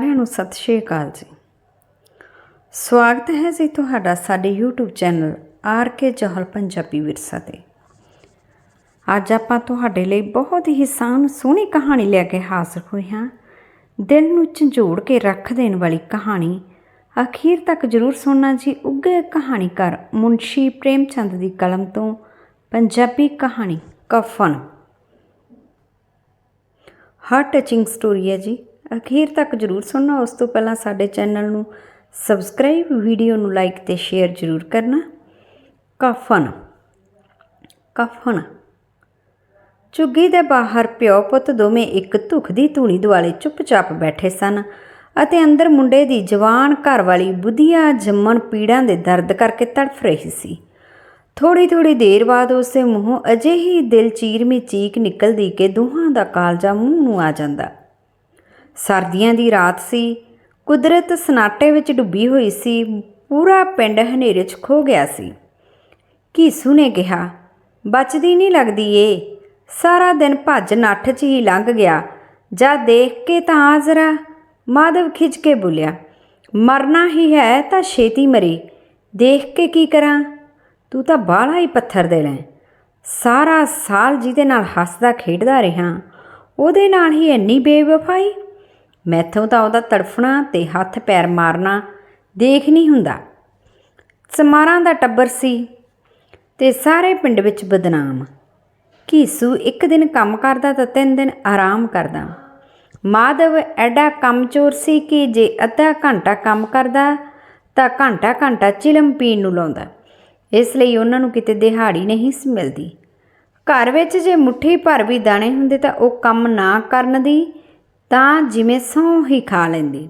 ਸਾਰਿਆਂ ਨੂੰ ਸਤਿ ਸ਼੍ਰੀ ਅਕਾਲ ਜੀ। ਸਵਾਗਤ ਹੈ ਜੀ ਤੁਹਾਡਾ ਸਾਡੇ YouTube channel R K Jahal Punjabi Virsa ਤੇ। ਅੱਜ ਆਪਾਂ ਤੁਹਾਡੇ ਲਈ ਬਹੁਤ ਹੀ ਸਾਨ ਸੋਹਣੀ ਕਹਾਣੀ ਲੈ ਕੇ ਹਾਜ਼ਰ ਹੋਏ ਹਾਂ। ਦਿਲ ਨੂੰ ਝੰਜੋੜ ਕੇ ਰੱਖ ਦੇਣ ਵਾਲੀ ਕਹਾਣੀ। ਅਖੀਰ ਤੱਕ ਜ਼ਰੂਰ ਸੁਣਨਾ ਜੀ ਉੱਗੇ ਕਹਾਣੀਕਾਰ ਮੁਨਸ਼ੀ ਪ੍ਰੇਮ ਚੰਦ ਦੀ ਕਲਮ ਤੋਂ ਪੰਜਾਬੀ ਕਹਾਣੀ ਕਫਨ। ਹਾਰਟ ਟਚਿੰਗ ਸਟੋਰੀ ਹੈ ਜੀ। ਅਖੀਰ ਤੱਕ ਜਰੂਰ ਸੁਣਨਾ। ਉਸ ਤੋਂ ਪਹਿਲਾਂ ਸਾਡੇ ਚੈਨਲ ਨੂੰ ਸਬਸਕ੍ਰਾਈਬ, ਵੀਡੀਓ ਨੂੰ ਲਾਈਕ ਤੇ ਸ਼ੇਅਰ ਜਰੂਰ ਕਰਨਾ। ਕਫਨ। ਕਫਨ। ਝੁੱਗੀ ਦੇ ਬਾਹਰ ਪਿਓ ਪੁੱਤ ਦੋਵੇਂ ਇੱਕ ਧੁੱਖ ਦੀ ਧੂਣੀ ਦੁਆਲੇ ਚੁੱਪਚਾਪ ਬੈਠੇ ਸਨ ਅਤੇ ਅੰਦਰ ਮੁੰਡੇ ਦੀ ਜਵਾਨ ਘਰ ਵਾਲੀ ਬੁੱਧੀਆ ਜੰਮਣ ਪੀੜਾਂ ਦੇ ਦਰਦ ਕਰਕੇ ਤੜਫ ਰਹੀ ਸੀ। ਥੋੜੀ ਥੋੜੀ ਦੇਰ ਬਾਅਦ ਉਸੇ ਮੂੰਹੋਂ ਅਜਿਹੀ ਦਿਲ ਚੀਰਮੀ ਚੀਕ ਨਿਕਲਦੀ ਕਿ ਦੋਹਾਂ ਦਾ ਕਾਲਜਾ ਮੂੰਹ ਨੂੰ ਆ ਜਾਂਦਾ। ਸਰਦੀਆਂ ਦੀ ਰਾਤ ਸੀ। ਕੁਦਰਤ ਸਨਾਟੇ ਵਿੱਚ ਡੁੱਬੀ ਹੋਈ ਸੀ। ਪੂਰਾ ਪਿੰਡ ਹਨੇਰੇ 'ਚ ਖੋ ਗਿਆ ਸੀ। ਕੀਸੂ ਨੇ ਕਿਹਾ, ਬਚਦੀ ਨਹੀਂ ਲੱਗਦੀ ਏ। ਸਾਰਾ ਦਿਨ ਭੱਜ ਨੱਠ 'ਚ ਹੀ ਲੰਘ ਗਿਆ। ਜਾ ਦੇਖ ਕੇ ਤਾਂ ਆ ਜ਼ਰਾ ਮਾਧਵ ਖਿੱਚ ਕੇ ਬੋਲਿਆ, ਮਰਨਾ ਹੀ ਹੈ ਤਾਂ ਛੇਤੀ ਮਰੀ। ਦੇਖ ਕੇ ਕੀ ਕਰਾਂ? ਤੂੰ ਤਾਂ ਬਾਹਲਾ ਹੀ ਪੱਥਰ ਦੇ ਲੈ। ਸਾਰਾ ਸਾਲ ਜਿਹਦੇ ਨਾਲ ਹੱਸਦਾ ਖੇਡਦਾ ਰਿਹਾ। ਉਹਦੇ ਨਾਲ ਹੀ ਇੰਨੀ ਬੇਵਫਾਈ ਮੈਥੋਂ ਤਾਂ ਉਹਦਾ ਤੜਫਣਾ ਤੇ ਹੱਥ ਪੈਰ ਮਾਰਨਾ ਦੇਖ ਨਹੀਂ ਹੁੰਦਾ। ਸਮਾਰਾਂ ਦਾ ਟੱਬਰ ਸੀ ਤੇ ਸਾਰੇ ਪਿੰਡ ਵਿੱਚ ਬਦਨਾਮ। ਕੀਸੂ ਇੱਕ ਦਿਨ ਕੰਮ ਕਰਦਾ ਤਾਂ ਤਿੰਨ ਦਿਨ ਆਰਾਮ ਕਰਦਾ। ਮਾਧਵ ਐਡਾ ਕੰਮਚੋਰ ਸੀ ਕਿ ਜੇ ਅੱਧਾ ਘੰਟਾ ਕੰਮ ਕਰਦਾ ਤਾਂ ਘੰਟਾ ਘੰਟਾ ਚਿਲਮ ਪੀਣ ਨੂੰ ਲਾਉਂਦਾ। ਇਸ ਲਈ ਉਹਨਾਂ ਨੂੰ ਕਿਤੇ ਦਿਹਾੜੀ ਨਹੀਂ ਸੀ ਮਿਲਦੀ। ਘਰ ਵਿੱਚ ਜੇ ਮੁਠੀ ਭਰ ਵੀ ਦਾਣੇ ਹੁੰਦੇ ਤਾਂ ਉਹ ਕੰਮ ਨਾ ਕਰਨ ਦੀ ਤਾਂ ਜਿਵੇਂ ਸਹੁੰ ਹੀ ਖਾ ਲੈਂਦੀ।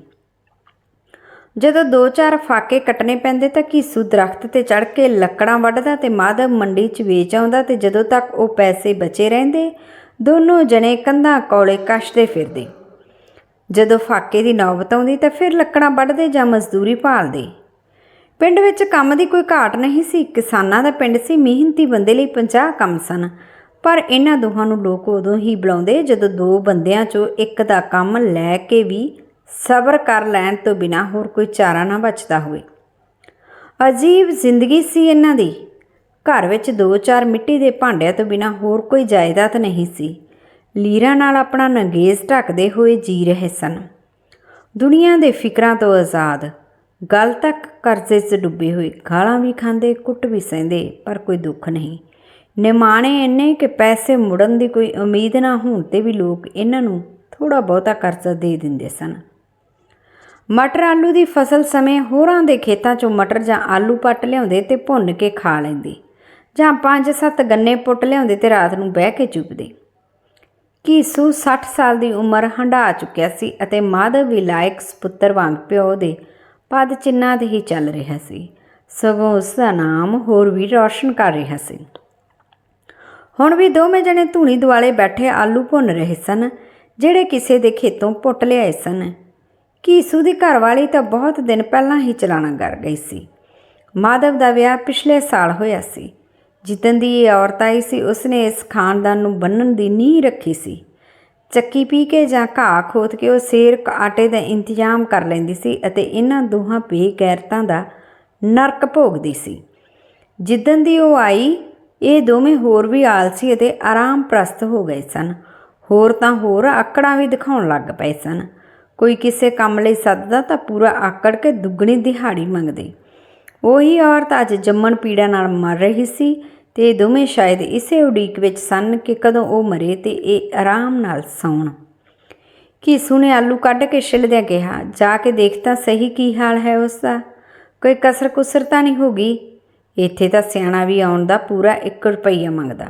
ਜਦੋਂ ਦੋ ਚਾਰ ਫਾਕੇ ਕੱਟਣੇ ਪੈਂਦੇ ਤਾਂ ਘੀਸੂ ਦਰਖਤ ਤੇ ਚੜ ਕੇ ਲੱਕੜਾਂ ਵੱਢਦਾ ਤੇ ਮਾਧਵ ਮੰਡੀ 'ਚ ਵੇਚ ਆਉਂਦਾ ਤੇ ਜਦੋਂ ਤੱਕ ਉਹ ਪੈਸੇ ਬਚੇ ਰਹਿੰਦੇ, ਦੋਨੋਂ ਜਣੇ ਕੰਧਾਂ ਕੋਲੇ ਕੱਸ਼ਦੇ ਫਿਰਦੇ। ਜਦੋਂ ਫਾਕੇ ਦੀ ਨੌਬਤ ਆਉਂਦੀ ਤਾਂ ਫਿਰ ਲੱਕੜਾਂ ਵੱਢਦੇ ਜਾਂ ਮਜ਼ਦੂਰੀ ਭਾਲਦੇ। ਪਿੰਡ ਵਿੱਚ ਕੰਮ ਦੀ ਕੋਈ ਘਾਟ ਨਹੀਂ ਸੀ, ਕਿਸਾਨਾਂ ਦਾ ਪਿੰਡ ਸੀ, ਮਿਹਨਤੀ ਬੰਦੇ ਲਈ 50 ਕੰਮ ਸਨ। ਪਰ ਇਹਨਾਂ ਦੋਹਾਂ ਨੂੰ ਲੋਕ ਉਦੋਂ ਹੀ ਬੁਲਾਉਂਦੇ ਜਦੋਂ ਦੋ ਬੰਦਿਆਂ 'ਚੋਂ ਇੱਕ ਦਾ ਕੰਮ ਲੈ ਕੇ ਵੀ ਸਬਰ ਕਰ ਲੈਣ ਤੋਂ ਬਿਨਾ ਹੋਰ ਕੋਈ ਚਾਰਾ ਨਾ ਬਚਦਾ ਹੋਵੇ। ਅਜੀਬ ਜ਼ਿੰਦਗੀ ਸੀ ਇਹਨਾਂ ਦੀ। ਘਰ ਵਿੱਚ ਦੋ ਚਾਰ ਮਿੱਟੀ ਦੇ ਭਾਂਡਿਆਂ ਤੋਂ ਬਿਨਾ ਹੋਰ ਕੋਈ ਜਾਇਦਾਦ ਨਹੀਂ ਸੀ। ਲੀਰਾਂ ਨਾਲ ਆਪਣਾ ਨੰਗੇਜ਼ ਢੱਕਦੇ ਹੋਏ ਜੀ ਰਹੇ ਸਨ। ਦੁਨੀਆ ਦੇ ਫਿਕਰਾਂ ਤੋਂ ਆਜ਼ਾਦ। ਗੱਲ ਤੱਕ ਕਰਜ਼ੇ 'ਚ ਡੁੱਬੇ ਹੋਏ, ਗਾਲਾਂ ਵੀ ਖਾਂਦੇ, ਕੁੱਟ ਵੀ ਸਹਿੰਦੇ, ਪਰ ਕੋਈ ਦੁੱਖ ਨਹੀਂ। ਨਿਮਾਣੇ ਇੰਨੇ ਕਿ ਪੈਸੇ ਮੁੜਨ ਦੀ ਕੋਈ ਉਮੀਦ ਨਾ ਹੋਣ ਤੇ ਵੀ ਲੋਕ ਇਹਨਾਂ ਨੂੰ ਥੋੜਾ ਬਹੁਤਾ ਕਰਜ਼ਾ ਦੇ ਦਿੰਦੇ ਸਨ। ਮਟਰ ਆਲੂ ਦੀ ਫਸਲ ਸਮੇਂ ਹੋਰਾਂ ਦੇ ਖੇਤਾਂ 'ਚੋਂ ਮਟਰ ਜਾਂ ਆਲੂ ਪੱਟ ਲਿਆਉਂਦੇ ਤੇ ਭੁੰਨ ਕੇ ਖਾ ਲੈਂਦੇ ਜਾਂ ਪੰਜ ਸੱਤ ਗੰਨੇ ਪੁੱਟ ਲਿਆਉਂਦੇ ਤੇ ਰਾਤ ਨੂੰ ਬਹਿ ਕੇ ਚੁੱਪਦੇ। ਕੀਸੂ 60 ਸਾਲ ਦੀ ਉਮਰ ਹੰਢਾ ਚੁੱਕਿਆ ਸੀ ਅਤੇ ਮਾਧਵ ਵੀ ਲਾਇਕ ਸੁਪੁੱਤਰ ਵਾਂਗ ਪਿਓ ਦੇ ਪਦ ਚਿੰਨਾਂ ਤੇ ਹੀ ਚੱਲ ਰਿਹਾ ਸੀ। ਸਗੋਂ ਉਸ ਦਾ ਨਾਮ ਹੋਰ ਵੀ ਰੌਸ਼ਨ ਕਰ ਰਿਹਾ ਸੀ। ਹੁਣ ਵੀ ਦੋਵੇਂ ਜਣੇ ਧੂਣੀ ਦੁਆਲੇ ਬੈਠੇ ਆਲੂ ਭੁੰਨ ਰਹੇ ਸਨ, ਜਿਹੜੇ ਕਿਸੇ ਦੇ ਖੇਤੋਂ ਪੁੱਟ ਲਿਆਏ ਸਨ। ਕੀਸੂ ਦੀ ਘਰਵਾਲੀ ਤਾਂ ਬਹੁਤ ਦਿਨ ਪਹਿਲਾਂ ਹੀ ਚਲਾਣਾ ਕਰ ਗਈ ਸੀ। ਮਾਧਵ ਦਾ ਵਿਆਹ ਪਿਛਲੇ ਸਾਲ ਹੋਇਆ ਸੀ। ਜਿੱਦਨ ਦੀ ਇਹ ਔਰਤ ਆਈ ਸੀ, ਉਸਨੇ ਇਸ ਖਾਨਦਾਨ ਨੂੰ ਬੰਨਣ ਦੀ ਨੀਂਹ ਰੱਖੀ ਸੀ। ਚੱਕੀ ਪੀ ਕੇ ਜਾਂ ਘਾਹ ਖੋਦ ਕੇ ਉਹ ਸੇਰ ਆਟੇ ਦਾ ਇੰਤਜ਼ਾਮ ਕਰ ਲੈਂਦੀ ਸੀ ਅਤੇ ਇਹਨਾਂ ਦੋਹਾਂ ਬੇਗੈਰਤਾਂ ਦਾ ਨਰਕ ਭੋਗਦੀ ਸੀ। ਜਿੱਦਨ ਦੀ ਉਹ ਆਈ ਇਹ ਦੋਵੇਂ ਹੋਰ ਵੀ ਆਲਸੀ ਅਤੇ ਆਰਾਮ ਪ੍ਰਸਤ ਹੋ ਗਏ ਸਨ। ਹੋਰ ਤਾਂ ਹੋਰ ਆਕੜਾਂ ਵੀ ਦਿਖਾਉਣ ਲੱਗ ਪਏ ਸਨ। ਕੋਈ ਕਿਸੇ ਕੰਮ ਲਈ ਸੱਦਦਾ ਤਾਂ ਪੂਰਾ ਆਕੜ ਕੇ ਦੁੱਗਣੀ ਦਿਹਾੜੀ ਮੰਗਦੇ। ਉਹੀ ਔਰਤ ਅੱਜ ਜੰਮਣ ਪੀੜਾ ਨਾਲ ਮਰ ਰਹੀ ਸੀ ਤੇ ਇਹ ਦੋਵੇਂ ਸ਼ਾਇਦ ਇਸੇ ਉਡੀਕ ਵਿੱਚ ਸਨ ਕਿ ਕਦੋਂ ਉਹ ਮਰੇ ਤੇ ਇਹ ਆਰਾਮ ਨਾਲ ਸੌਣ। ਕੀਸੂ ਨੇ ਆਲੂ ਕੱਢ ਕੇ ਛਿਲਦਿਆਂ ਕਿਹਾ, ਜਾ ਕੇ ਦੇਖ ਤਾਂ ਸਹੀ ਕੀ ਹਾਲ ਹੈ ਉਸ ਦਾ ਕੋਈ ਕਸਰ ਕੁਸਰ ਤਾਂ ਨਹੀਂ ਹੋਗੀ ਇੱਥੇ ਤਾਂ ਸਿਆਣਾ ਵੀ ਆਉਣ ਦਾ ਪੂਰਾ 1 ਰੁਪਈਆ ਮੰਗਦਾ।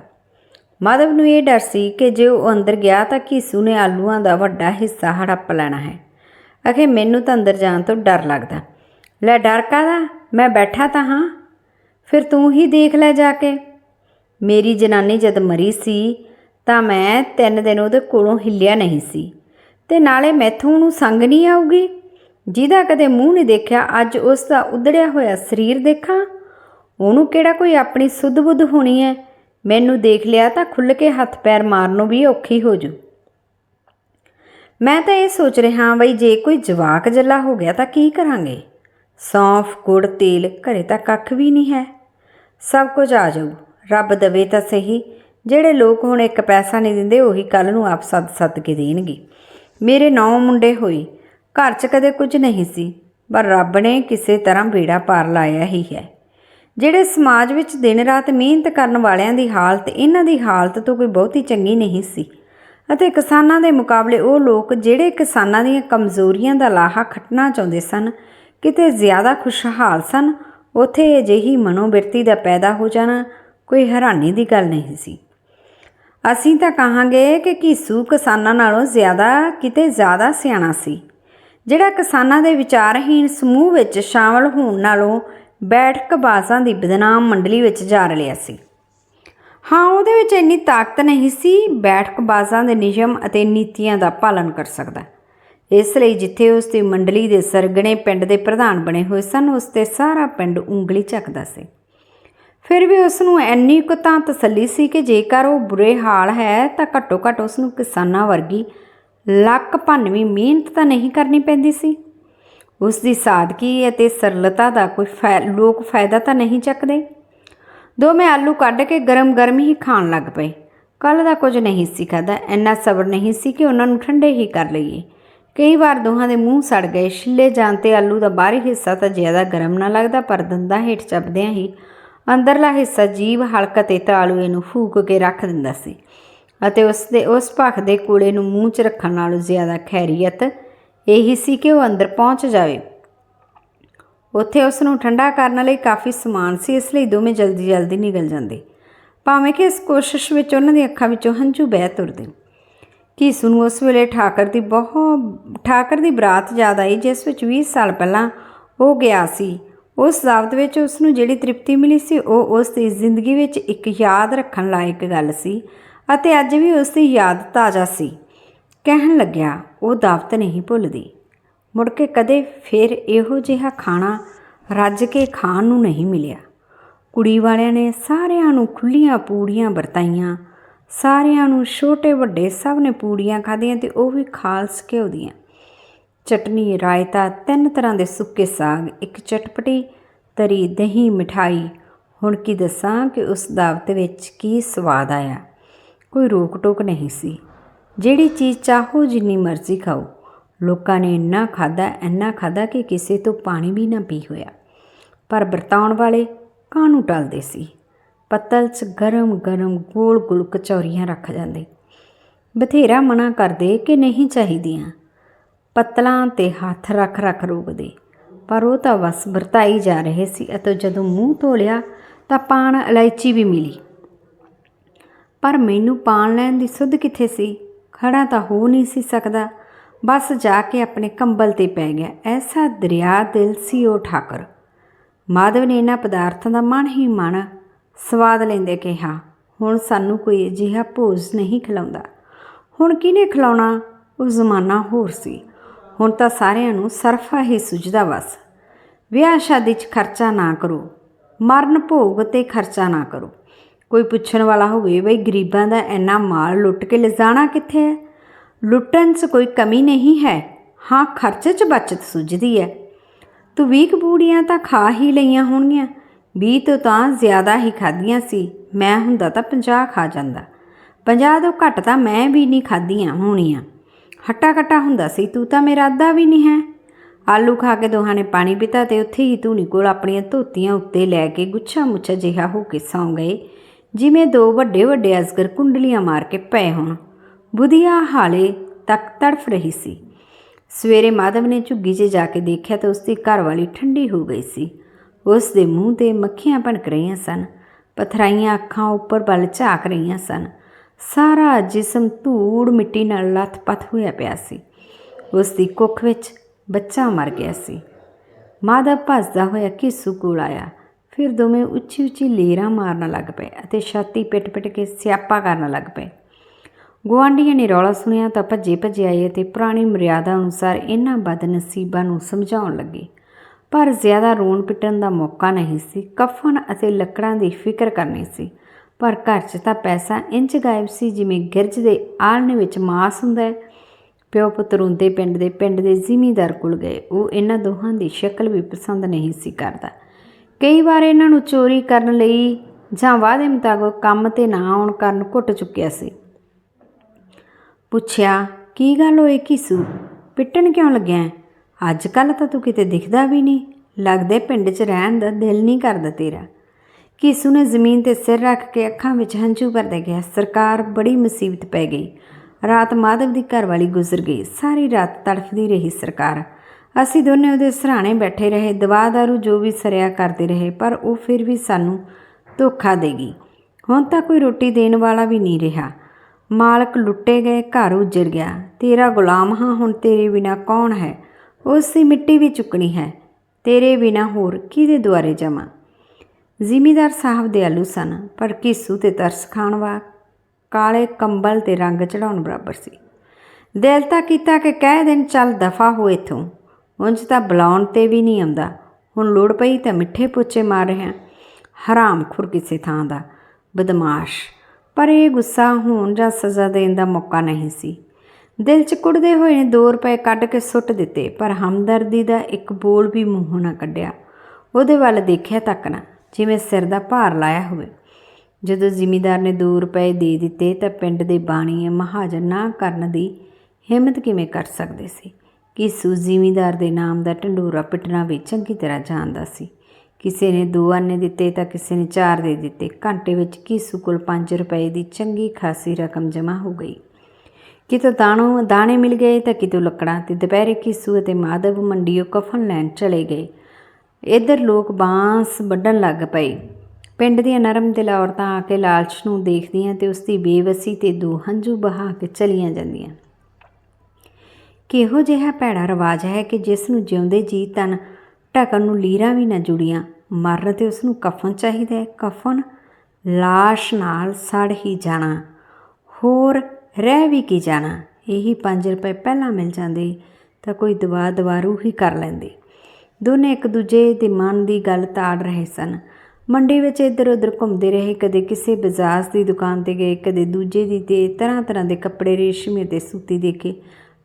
ਮਾਧਵ ਨੂੰ ਇਹ ਡਰ ਸੀ ਕਿ ਜੇ ਉਹ ਅੰਦਰ ਗਿਆ ਤਾਂ ਘੀਸੂ ਨੇ ਆਲੂਆਂ ਦਾ ਵੱਡਾ ਹਿੱਸਾ ਹੜੱਪ ਲੈਣਾ ਹੈ। ਅਖੇ ਮੈਨੂੰ ਤਾਂ ਅੰਦਰ ਜਾਣ ਤੋਂ ਡਰ ਲੱਗਦਾ। ਲੈ ਡਰ ਕਾਦਾ ਮੈਂ ਬੈਠਾ ਤਾਂ ਹਾਂ। ਫਿਰ ਤੂੰ ਹੀ ਦੇਖ ਲੈ ਜਾ ਕੇ। ਮੇਰੀ ਜਨਾਨੀ ਜਦ ਮਰੀ ਸੀ ਤਾਂ ਮੈਂ ਤਿੰਨ ਦਿਨ ਉਹਦੇ ਕੋਲੋਂ ਹਿੱਲਿਆ ਨਹੀਂ ਸੀ। ਤੇ ਨਾਲੇ ਮੈਥੋਂ ਉਹਨੂੰ ਸੰਗ ਨਹੀਂ ਆਊਗੀ। ਜਿਹਦਾ ਕਦੇ ਮੂੰਹ ਨਹੀਂ ਦੇਖਿਆ, ਅੱਜ ਉਸ ਦਾ ਉਧੜਿਆ ਹੋਇਆ ਸਰੀਰ ਦੇਖਾਂ। ਉਹਨੂੰ ਕਿਹੜਾ ਕੋਈ ਆਪਣੀ ਸੁੱਧ-ਬੁੱਧ ਹੋਣੀ ਹੈ ਮੈਨੂੰ ਦੇਖ ਲਿਆ ਤਾਂ ਖੁੱਲ ਕੇ ਹੱਥ ਪੈਰ ਮਾਰਨੋਂ ਵੀ ਔਖੀ ਹੋ ਜੂ। ਮੈਂ ਤਾਂ ਇਹ ਸੋਚ ਰਿਹਾ ਬਈ ਜੇ ਕੋਈ ਜਵਾਕ ਜੱਲਾ ਹੋ ਗਿਆ ਤਾਂ ਕੀ ਕਰਾਂਗੇ? ਸੌਂਫ, ਗੁੜ, ਤੇਲ, ਘਰੇ ਤਾਂ ਕੱਖ ਵੀ ਨਹੀਂ ਹੈ। ਸਭ ਕੁਝ ਆ ਜਾਊ। ਰੱਬ ਦਵੇ ਤਾਂ ਸਹੀ। ਜਿਹੜੇ ਲੋਕ ਹੁਣ ਇੱਕ ਪੈਸਾ ਨਹੀਂ ਦਿੰਦੇ, ਉਹੀ ਕੱਲ ਨੂੰ ਆਪ ਸੱਦ ਸੱਦ ਕੇ ਦੇਣਗੇ। ਮੇਰੇ ਨੌ ਮੁੰਡੇ ਹੋਏ। ਘਰ 'ਚ ਕਦੇ ਕੁਝ ਨਹੀਂ ਸੀ, ਪਰ ਰੱਬ ਨੇ ਕਿਸੇ ਤਰ੍ਹਾਂ ਬੇੜਾ ਪਾਰ ਲਾਇਆ ਹੀ ਹੈ। ਜਿਹੜੇ ਸਮਾਜ ਵਿੱਚ ਦਿਨ ਰਾਤ ਮਿਹਨਤ ਕਰਨ ਵਾਲਿਆਂ ਦੀ ਹਾਲਤ, ਇਹਨਾਂ ਦੀ ਹਾਲਤ ਤੋਂ ਕੋਈ ਬਹੁਤੀ ਚੰਗੀ ਨਹੀਂ ਸੀ। ਅਤੇ ਕਿਸਾਨਾਂ ਦੇ ਮੁਕਾਬਲੇ ਉਹ ਲੋਕ ਜਿਹੜੇ ਕਿਸਾਨਾਂ ਦੀਆਂ ਕਮਜ਼ੋਰੀਆਂ ਦਾ ਲਾਹਾ ਖੱਟਣਾ ਚਾਹੁੰਦੇ ਸਨ, ਕਿਤੇ ਜ਼ਿਆਦਾ ਖੁਸ਼ਹਾਲ ਸਨ, ਉਥੇ ਅਜਿਹੀ ਮਨੋਬਿਰਤੀ ਦਾ ਪੈਦਾ ਹੋ ਜਾਣਾ ਕੋਈ ਹੈਰਾਨੀ ਦੀ ਗੱਲ ਨਹੀਂ ਸੀ। ਅਸੀਂ ਤਾਂ ਕਹਾਂਗੇ ਕਿ ਕੀਸੂ ਕਿਸਾਨਾਂ ਨਾਲੋਂ ਜ਼ਿਆਦਾ, ਕਿਤੇ ਜ਼ਿਆਦਾ ਸਿਆਣਾ ਸੀ। ਜਿਹੜਾ ਕਿਸਾਨਾਂ ਦੇ ਵਿਚਾਰਹੀਣ ਸਮੂਹ ਵਿੱਚ ਸ਼ਾਮਲ ਹੋਣ ਨਾਲੋਂ ਬੈਠਕਬਾਜ਼ਾਂ ਦੀ ਬਦਨਾਮ ਮੰਡਲੀ ਵਿੱਚ ਜਾ ਰਲਿਆ ਸੀ। ਹਾਂ, ਉਹਦੇ ਵਿੱਚ ਇੰਨੀ ਤਾਕਤ ਨਹੀਂ ਸੀ, ਬੈਠਕਬਾਜ਼ਾਂ ਦੇ ਨਿਯਮ ਅਤੇ ਨੀਤੀਆਂ ਦਾ ਪਾਲਨ ਕਰ ਸਕਦਾ। ਇਸ ਲਈ ਜਿੱਥੇ ਉਸ ਦੀ ਮੰਡਲੀ ਦੇ ਸਰਗਣੇ ਪਿੰਡ ਦੇ ਪ੍ਰਧਾਨ ਬਣੇ ਹੋਏ ਸਨ, ਉਸ ਤੇ ਸਾਰਾ ਪਿੰਡ ਉਂਗਲੀ ਚੱਕਦਾ ਸੀ। ਫਿਰ ਵੀ ਉਸ ਨੂੰ ਇੰਨੀ ਕੁ ਤਾਂ ਤਸੱਲੀ ਸੀ ਕਿ ਜੇਕਰ ਉਹ ਬੁਰੇ ਹਾਲ ਹੈ, ਤਾਂ ਘੱਟੋ ਘੱਟ ਉਸ ਨੂੰ ਕਿਸਾਨਾਂ ਵਰਗੀ ਲੱਕ ਭੰਨਵੀਂ ਮਿਹਨਤ ਤਾਂ ਨਹੀਂ ਕਰਨੀ ਪੈਂਦੀ ਸੀ। ਉਸ ਦੀ ਸਾਦਗੀ ਅਤੇ ਸਰਲਤਾ ਦਾ ਕੋਈ ਫਾਇ- ਲੋਕ ਫਾਇਦਾ ਤਾਂ ਨਹੀਂ ਚੱਕਦੇ। ਦੋਵੇਂ ਆਲੂ ਕੱਢ ਕੇ ਗਰਮ-ਗਰਮ ਹੀ ਖਾਣ ਲੱਗ ਪਏ। ਕੱਲ ਦਾ ਕੁਝ ਨਹੀਂ ਸੀ ਖਾਦਾ ਇੰਨਾ ਸਬਰ ਨਹੀਂ ਸੀ ਕਿ ਉਹਨਾਂ ਨੂੰ ਠੰਡੇ ਹੀ ਕਰ ਲਈਏ। ਕਈ ਵਾਰ ਦੋਹਾਂ ਦੇ ਮੂੰਹ ਸੜ ਗਏ, ਛਿੱਲੇ ਜਾਣ ਤੇ ਆਲੂ ਦਾ ਬਾਹਰੀ ਹਿੱਸਾ ਤਾਂ ਜ਼ਿਆਦਾ ਗਰਮ ਨਾ ਲੱਗਦਾ, ਪਰ ਦੰਦਾਂ ਹੇਠ ਚੱਬਦਿਆਂ ਹੀ ਅੰਦਰਲਾ ਹਿੱਸਾ ਜੀਵ ਹਲਕ ਤੇ ਤਾਲੂਏ ਨੂੰ ਫੂਕ ਕੇ ਰੱਖ ਦਿੰਦਾ ਸੀ ਅਤੇ ਉਸ ਦੇ ਉਸ ਭਖ ਦੇ ਕੂੜੇ ਨੂੰ ਮੂੰਹ 'ਚ ਰੱਖਣ ਨਾਲੋਂ ਜ਼ਿਆਦਾ ਖੈਰੀਅਤ ਇਹੀ ਸੀ ਕਿ ਉਹ ਅੰਦਰ ਪਹੁੰਚ ਜਾਵੇ। ਉੱਥੇ ਉਸ ਨੂੰ ਠੰਡਾ ਕਰਨ ਲਈ ਕਾਫੀ ਸਮਾਨ ਸੀ, ਇਸ ਲਈ ਦੋਵੇਂ ਜਲਦੀ ਜਲਦੀ ਨਿਕਲ ਜਾਂਦੇ। ਭਾਵੇਂ ਕਿ ਇਸ ਕੋਸ਼ਿਸ਼ ਵਿੱਚ ਉਹਨਾਂ ਦੀਆਂ ਅੱਖਾਂ ਵਿੱਚੋਂ ਹੰਝੂ ਬਹਿ ਤੁਰਦੇ। ਕੀਸੂ ਨੂੰ ਉਸ ਵੇਲੇ ਠਾਕਰ ਦੀ ਬਹੁਤ ਠਾਕਰ ਦੀ ਬਰਾਤ ਯਾਦ ਆਈ, ਜਿਸ ਵਿੱਚ 20 ਸਾਲ ਪਹਿਲਾਂ ਉਹ ਗਿਆ ਸੀ। ਉਸ ਦਾਵਤ ਵਿੱਚ ਉਸ ਨੂੰ ਜਿਹੜੀ ਤ੍ਰਿਪਤੀ ਮਿਲੀ ਸੀ, ਉਹ ਉਸ ਦੀ ਜ਼ਿੰਦਗੀ ਵਿੱਚ ਇੱਕ ਯਾਦ ਰੱਖਣ ਲਾਇਕ ਗੱਲ ਸੀ ਅਤੇ ਅੱਜ ਵੀ ਉਸ ਦੀ ਯਾਦ ਤਾਜ਼ਾ ਸੀ। ਕਹਿਣ ਲੱਗਿਆ, ਉਹ ਦਾਵਤ ਨਹੀਂ ਭੁੱਲਦੀ। ਮੁੜ ਕੇ ਕਦੇ ਫਿਰ ਇਹੋ ਜਿਹਾ ਖਾਣਾ ਰੱਜ ਕੇ ਖਾਣ ਨੂੰ ਨਹੀਂ ਮਿਲਿਆ। ਕੁੜੀ ਵਾਲਿਆਂ ਨੇ ਸਾਰਿਆਂ ਨੂੰ ਖੁੱਲੀਆਂ ਪੂੜੀਆਂ ਵਰਤਾਈਆਂ, ਸਾਰਿਆਂ ਨੂੰ ਛੋਟੇ ਵੱਡੇ ਸਭ ਨੇ ਪੂੜੀਆਂ ਖਾਧੀਆਂ ਤੇ ਉਹ ਵੀ ਖਾਲਸ ਘਿਓ ਦੀਆਂ। ਚਟਨੀ, ਰਾਇਤਾ, ਤਿੰਨ ਤਰ੍ਹਾਂ ਦੇ ਸੁੱਕੇ ਸਾਗ, ਇੱਕ ਚਟਪਟੀ, ਤਰੀ, ਦਹੀਂ, ਮਠਾਈ। ਹੁਣ ਕੀ ਦੱਸਾਂ ਕਿ ਉਸ ਦਾਵਤ ਵਿੱਚ ਕੀ ਸਵਾਦ ਆਇਆ। ਕੋਈ ਰੋਕ ਟੋਕ ਨਹੀਂ ਸੀ। ਜਿਹੜੀ ਚੀਜ਼ ਚਾਹੋ ਜਿੰਨੀ ਮਰਜ਼ੀ ਖਾਓ। ਲੋਕਾਂ ਨੇ ਇੰਨਾ ਖਾਦਾ ਇੰਨਾ ਖਾਦਾ ਕਿ ਕਿਸੇ ਤੋਂ ਪਾਣੀ ਵੀ ਨਾ ਪੀ ਹੋਇਆ। ਪਰ ਵਰਤਾਉਣ ਵਾਲੇ ਕਾਹਨੂੰ ਟਲਦੇ ਸੀ? ਪੱਤਲ 'ਚ ਗਰਮ ਗਰਮ ਗੋਲ ਗੋਲ ਕਚੌਰੀਆਂ ਰੱਖ ਜਾਂਦੇ। ਬਥੇਰਾ ਮਨਾ ਕਰਦੇ ਕਿ ਨਹੀਂ ਚਾਹੀਦੀਆਂ। ਪੱਤਲਾਂ ਤੇ ਹੱਥ ਰੱਖ ਰੱਖ ਰੋਕਦੇ। ਪਰ ਉਹ ਤਾਂ ਬਸ ਵਰਤਾਈ ਜਾ ਰਹੇ ਸੀ ਅਤੇ ਜਦੋਂ ਮੂੰਹ ਧੋਲਿਆ ਤਾਂ ਪਾਣ ਇਲਾਇਚੀ ਵੀ ਮਿਲੀ। ਪਰ ਮੈਨੂੰ ਪਾਣ ਲੈਣ ਦੀ ਸੁੱਧ ਕਿੱਥੇ ਸੀ? ਖੜਾ ਤਾਂ ਹੋ ਨਹੀਂ ਸੀ ਸਕਦਾ। ਬਸ ਜਾ ਕੇ ਆਪਣੇ ਕੰਬਲ ਤੇ ਪੈ ਗਿਆ। ਐਸਾ ਦਰਿਆ ਦਿਲ ਸੀ ਉਹ ਠਾਕਰ। ਮਾਧਵ ਨੇ ਇਹਨਾਂ ਪਦਾਰਥਾਂ ਦਾ ਮਨ ਹੀ ਮਨ ਸਵਾਦ ਲੈਂਦੇ ਕਿਹਾ, ਹੁਣ ਸਾਨੂੰ ਕੋਈ ਅਜਿਹਾ ਭੋਜ ਨਹੀਂ ਖਿਲਾਉਂਦਾ। ਹੁਣ ਕਿਹਨੇ ਖਿਲਾਉਣਾ? ਉਹ ਜ਼ਮਾਨਾ ਹੋਰ ਸੀ। ਹੁਣ ਤਾਂ ਸਾਰਿਆਂ ਨੂੰ ਸਰਫਾ ਹੀ ਸੁਝਦਾ ਬਸ। ਵਿਆਹ ਸ਼ਾਦੀ 'ਚ ਖਰਚਾ ਨਾ ਕਰੋ। ਮਰਨ ਭੋਗ ਤੇ ਖਰਚਾ ਨਾ ਕਰੋ। ਕੋਈ ਪੁੱਛਣ ਵਾਲਾ ਹੋਵੇ, ਬਈ ਗਰੀਬਾਂ ਦਾ ਇੰਨਾ ਮਾਲ ਲੁੱਟ ਕੇ ਲਿਜਾਣਾ ਕਿੱਥੇ ਹੈ? ਲੁੱਟਣ 'ਚ ਕੋਈ ਕਮੀ ਨਹੀਂ ਹੈ। ਹਾਂ, ਖਰਚੇ 'ਚ ਬਚਤ ਸੁਝਦੀ ਹੈ। ਤੂੰ 20 ਬੂੜੀਆਂ ਤਾਂ ਖਾ ਹੀ ਲਈਆਂ ਹੋਣਗੀਆਂ। 20 ਤੋਂ ਤਾਂ ਜ਼ਿਆਦਾ ਹੀ ਖਾਧੀਆਂ ਸੀ। ਮੈਂ ਹੁੰਦਾ ਤਾਂ 50 ਖਾ ਜਾਂਦਾ। 50 ਤੋਂ ਘੱਟ ਤਾਂ ਮੈਂ ਵੀ ਨਹੀਂ ਖਾਧੀਆਂ ਹੋਣੀਆਂ। ਹੱਟਾ ਕੱਟਾ ਹੁੰਦਾ ਸੀ। ਤੂੰ ਤਾਂ ਮੇਰਾ ਅੱਧਾ ਵੀ ਨਹੀਂ ਹੈ। ਆਲੂ ਖਾ ਕੇ ਦੋਹਾਂ ਨੇ ਪਾਣੀ ਪੀਤਾ ਤੇ ਉੱਥੇ ਹੀ ਧੂਣੀ ਕੋਲ ਆਪਣੀਆਂ ਧੋਤੀਆਂ ਉੱਤੇ ਲੈ ਕੇ ਗੁੱਛਾ ਮੁੱਛਾ ਜਿਹਾ ਹੋ ਕੇ ਸੌਂ ਗਏ। ਜਿਵੇਂ ਦੋ ਵੱਡੇ ਵੱਡੇ ਅਜ਼ਗਰ ਕੁੰਡਲੀਆਂ ਮਾਰ ਕੇ ਪਏ ਹੋਣ। ਬੁਧੀਆ ਹਾਲੇ ਤੱਕ ਤੜਫ ਰਹੀ ਸੀ। ਸਵੇਰੇ ਮਾਧਵ ਨੇ ਝੁੱਗੀ 'ਚ ਜਾ ਕੇ ਦੇਖਿਆ ਤਾਂ ਉਸਦੀ ਘਰ ਵਾਲੀ ਠੰਡੀ ਹੋ ਗਈ ਸੀ। ਉਸ ਦੇ ਮੂੰਹ ਤੇ ਮੱਖੀਆਂ ਭਣਕ ਰਹੀਆਂ ਸਨ। ਪਥਰਾਈਆਂ ਅੱਖਾਂ ਉੱਪਰ ਵੱਲ ਝਾਕ ਰਹੀਆਂ ਸਨ। ਸਾਰਾ ਜਿਸਮ ਧੂੜ ਮਿੱਟੀ ਨਾਲ ਲੱਥ-ਪੱਥ ਹੋਇਆ ਪਿਆ ਸੀ। ਉਸ ਦੀ ਕੁੱਖ ਵਿੱਚ ਬੱਚਾ ਮਰ ਗਿਆ ਸੀ। ਮਾਧਵ ਭੱਜਦਾ ਹੋਇਆ ਕੀਸੂ ਕੋਲ ਆਇਆ। ਫਿਰ ਦੋਵੇਂ ਉੱਚੀ ਉੱਚੀ ਲੇਰਾਂ ਮਾਰਨ ਲੱਗ ਪਏ ਅਤੇ ਛਾਤੀ ਪਿੱਟ-ਪਿੱਟ ਕੇ ਸਿਆਪਾ ਕਰਨ ਲੱਗ ਪਏ। ਗੁਆਂਢੀਆਂ ਨੇ ਰੌਲਾ ਸੁਣਿਆ ਤਾਂ ਭੱਜੇ ਭੱਜੇ ਆਏ ਅਤੇ ਪੁਰਾਣੀ ਮਰਿਆਦਾ ਅਨੁਸਾਰ ਇਹਨਾਂ ਬਦਨਸੀਬਾਂ ਨੂੰ ਸਮਝਾਉਣ ਲੱਗੇ। ਪਰ ਜ਼ਿਆਦਾ ਰੋਣ ਪਿੱਟਣ ਦਾ ਮੌਕਾ ਨਹੀਂ ਸੀ, ਕਫਨ ਅਤੇ ਲੱਕੜਾਂ ਦੀ ਫਿਕਰ ਕਰਨੀ ਸੀ। ਪਰ ਘਰ 'ਚ ਤਾਂ ਪੈਸਾ ਇੰਜ ਗਾਇਬ ਸੀ ਜਿਵੇਂ ਗਿਰਜ ਦੇ ਆਲਣੇ ਵਿੱਚ ਮਾਸ ਹੁੰਦਾ ਹੈ। ਪਿਓ ਪੁੱਤ ਰੋਂਦੇ ਪਿੰਡ ਦੇ ਪਿੰਡ ਦੇ ਜ਼ਿਮੀਂਦਾਰ ਕੋਲ ਗਏ। ਉਹ ਇਹਨਾਂ ਦੋਹਾਂ ਦੀ ਸ਼ਕਲ ਵੀ ਪਸੰਦ ਨਹੀਂ ਸੀ ਕਰਦਾ। ਕਈ ਵਾਰ ਇਹਨਾਂ ਨੂੰ ਚੋਰੀ ਕਰਨ ਲਈ ਜਾਂ ਵਾਅਦੇ ਮੁਤਾਬਕ ਕੰਮ ਤੇ ਨਾ ਆਉਣ ਕਾਰਨ ਘੁੱਟ ਚੁੱਕਿਆ ਸੀ। ਪੁੱਛਿਆ, ਕੀ ਗੱਲ ਹੋਏ ਕਿਸੂ? ਪਿੱਟਣ ਕਿਉਂ ਲੱਗਿਆ ਅੱਜ ਕੱਲ ਤਾਂ ਤੂੰ ਕਿਤੇ ਦਿਖਦਾ ਵੀ ਨਹੀਂ। ਲੱਗਦੇ ਪਿੰਡ 'ਚ ਰਹਿਣ ਦਾ ਦਿਲ ਨਹੀਂ ਕਰਦਾ ਤੇਰਾ। ਕਿਸੂ ਨੇ ਜ਼ਮੀਨ ਤੇ ਸਿਰ ਰੱਖ ਕੇ ਅੱਖਾਂ ਵਿੱਚ ਹੰਝੂ ਭਰਦੇ ਗਿਆ ਸਰਕਾਰ ਬੜੀ ਮੁਸੀਬਤ ਪੈ ਗਈ। ਰਾਤ ਮਾਧਵ ਦੀ ਘਰ ਵਾਲੀ ਗੁਜ਼ਰ ਗਈ। ਸਾਰੀ ਰਾਤ ਤੜਫਦੀ ਰਹੀ ਸਰਕਾਰ। ਅਸੀਂ ਦੋਨੇ ਉਹਦੇ ਸਰਾਣੇ ਬੈਠੇ ਰਹੇ, ਦਵਾ ਦਾਰੂ ਜੋ ਵੀ ਸਰਿਆ ਕਰਦੇ ਰਹੇ, ਪਰ ਉਹ ਫਿਰ ਵੀ ਸਾਨੂੰ ਧੋਖਾ ਦੇਗੀ ਹੁਣ ਤਾਂ ਕੋਈ ਰੋਟੀ ਦੇਣ ਵਾਲਾ ਵੀ ਨਹੀਂ ਰਿਹਾ। ਮਾਲਕ ਲੁੱਟੇ ਗਏ, ਘਰ ਉਜੜ ਗਿਆ। ਤੇਰਾ ਗੁਲਾਮ ਹਾਂ, ਹੁਣ ਤੇਰੇ ਬਿਨਾ ਕੌਣ ਹੈ? ਉਸ ਦੀ ਮਿੱਟੀ ਵੀ ਚੁੱਕਣੀ ਹੈ। ਤੇਰੇ ਬਿਨਾ ਹੋਰ ਕਿਹਦੇ ਦੁਆਰੇ ਜਾਵਾਂ? ਜ਼ਿਮੀਦਾਰ ਸਾਹਿਬ ਦਿਆਲੂ ਸਨ, ਪਰ ਕਿਸੂ ਤੇ ਤਰਸ ਖਾਣ ਵਾ? ਕਾਲੇ ਕੰਬਲ ਤੇ ਰੰਗ ਚੜਾਉਣ ਬਰਾਬਰ ਸੀ। ਦਿਲ ਤਾਂ ਕੀਤਾ ਕਿ ਕਹਿ ਦਿਨ ਚੱਲ ਦਫਾ ਹੋ ਇਥੋਂ। ਉਂਝ ਤਾਂ ਬੁਲਾਉਣ ਤੇ ਵੀ ਨਹੀਂ ਆਉਂਦਾ। ਹੁਣ ਲੋੜ ਪਈ ਤਾਂ ਮਿੱਠੇ ਪੋਚੇ ਮਾਰ ਰਿਹਾ। ਹਰਾਮ ਖੁਰ ਕਿਸੇ ਥਾਂ ਦਾ। ਬਦਮਾਸ਼। ਪਰ ਇਹ ਗੁੱਸਾ ਹੋਣ ਜਾਂ ਸਜ਼ਾ ਦੇਣ ਦਾ ਮੌਕਾ ਨਹੀਂ ਸੀ। ਦਿਲ 'ਚ ਕੁੜਦੇ ਹੋਏ ਨੇ 2 ਰੁਪਏ ਕੱਢ ਕੇ ਸੁੱਟ ਦਿੱਤੇ, ਪਰ ਹਮਦਰਦੀ ਦਾ ਇੱਕ ਬੋਲ ਵੀ ਮੂੰਹੋਂ ਨਾ ਕੱਢਿਆ। ਉਹਦੇ ਵੱਲ ਦੇਖਿਆ ਤੱਕ ਨਾ, ਜਿਵੇਂ ਸਿਰ ਦਾ ਭਾਰ ਲਾਇਆ ਹੋਵੇ। ਜਦੋਂ ਜ਼ਿਮੀਦਾਰ ਨੇ 2 ਰੁਪਏ ਦੇ ਦਿੱਤੇ ਤਾਂ ਪਿੰਡ ਦੇ ਬਾਣੀਏ ਮਹਾਜਨ ਨਾ ਕਰਨ ਦੀ ਹਿੰਮਤ ਕਿਵੇਂ ਕਰ ਸਕਦੇ ਸੀ? ਕਿ ਸੂ ਜ਼ਿਮੀਦਾਰ ਦੇ ਨਾਮ ਦਾ ਢੰਡੋਰਾ ਪਿੱਟਣਾ ਵੀ ਚੰਗੀ ਤਰ੍ਹਾਂ ਜਾਣਦਾ ਸੀ। ਕਿਸੇ ਨੇ ਦੋ ਆਨੇ ਦਿੱਤੇ ਤਾਂ ਕਿਸੇ ਨੇ ਚਾਰ ਦੇ ਦਿੱਤੇ। ਘੰਟੇ ਵਿੱਚ ਕੀਸੂ ਕੋਲ 5 ਰੁਪਏ ਦੀ ਚੰਗੀ ਖਾਸੀ ਰਕਮ ਜਮ੍ਹਾਂ ਹੋ ਗਈ। ਕਿਤੋਂ ਦਾਣੋ ਦਾਣੇ ਮਿਲ ਗਏ ਤਾਂ ਕਿਤੋਂ ਲੱਕੜਾਂ ਤੇ ਦੁਪਹਿਰੇ ਕੀਸੂ ਅਤੇ ਮਾਧਵ ਮੰਡੀਓ ਕਫਨ ਲੈਣ ਚਲੇ ਗਏ। ਇੱਧਰ ਲੋਕ ਬਾਂਸ ਵੱਢਣ ਲੱਗ ਪਏ। ਪਿੰਡ ਦੀਆਂ ਨਰਮ ਦਿਲ ਔਰਤਾਂ ਆ ਕੇ ਲਾਲਚ ਨੂੰ ਦੇਖਦੀਆਂ ਤੇ ਉਸ ਦੀ ਬੇਵਸੀ ਤੇ ਦੋ ਹੰਝੂ ਬਹਾ ਕੇ ਚਲੀਆਂ ਜਾਂਦੀਆਂ। ਕਿਹੋ ਜਿਹਾ ਭੈੜਾ ਰਿਵਾਜ ਹੈ ਕਿ ਜਿਸ ਨੂੰ ਜਿਉਂਦੇ ਜੀ ਤਨ ਢਕਣ ਨੂੰ ਲੀਰਾਂ ਵੀ ਨਾ ਜੁੜੀਆਂ? ਮਰਨ ਤੇ ਉਸ ਨੂੰ ਕਫਨ ਚਾਹੀਦਾ ਹੈ। ਕਫਨ ਲਾਸ਼ ਨਾਲ ਸੜ ਹੀ ਜਾਣਾ। ਹੋਰ ਰਹਿ ਵੀ ਕੀ ਜਾਣਾ? ਇਹੀ 5 ਰੁਪਏ ਪਹਿਲਾਂ ਮਿਲ ਜਾਂਦੇ ਤਾਂ ਕੋਈ ਦਵਾ ਦਵਾਰੂ ਹੀ ਕਰ ਲੈਂਦੇ। ਦੋਨੇ ਇੱਕ ਦੂਜੇ ਦੇ ਮਨ ਦੀ ਗੱਲ ਤਾੜ ਰਹੇ ਸਨ। ਮੰਡੀ ਵਿੱਚ ਇੱਧਰ ਉੱਧਰ ਘੁੰਮਦੇ ਰਹੇ, ਕਦੇ ਕਿਸੇ ਬਜ਼ਾਜ ਦੀ ਦੁਕਾਨ ਤੇ ਗਏ, ਕਦੇ ਦੂਜੇ ਦੀ ਤੇ ਤਰ੍ਹਾਂ ਤਰ੍ਹਾਂ ਦੇ ਕੱਪੜੇ ਰੇਸ਼ਮੀ ਤੇ ਸੂਤੀ ਦੇਖੇ।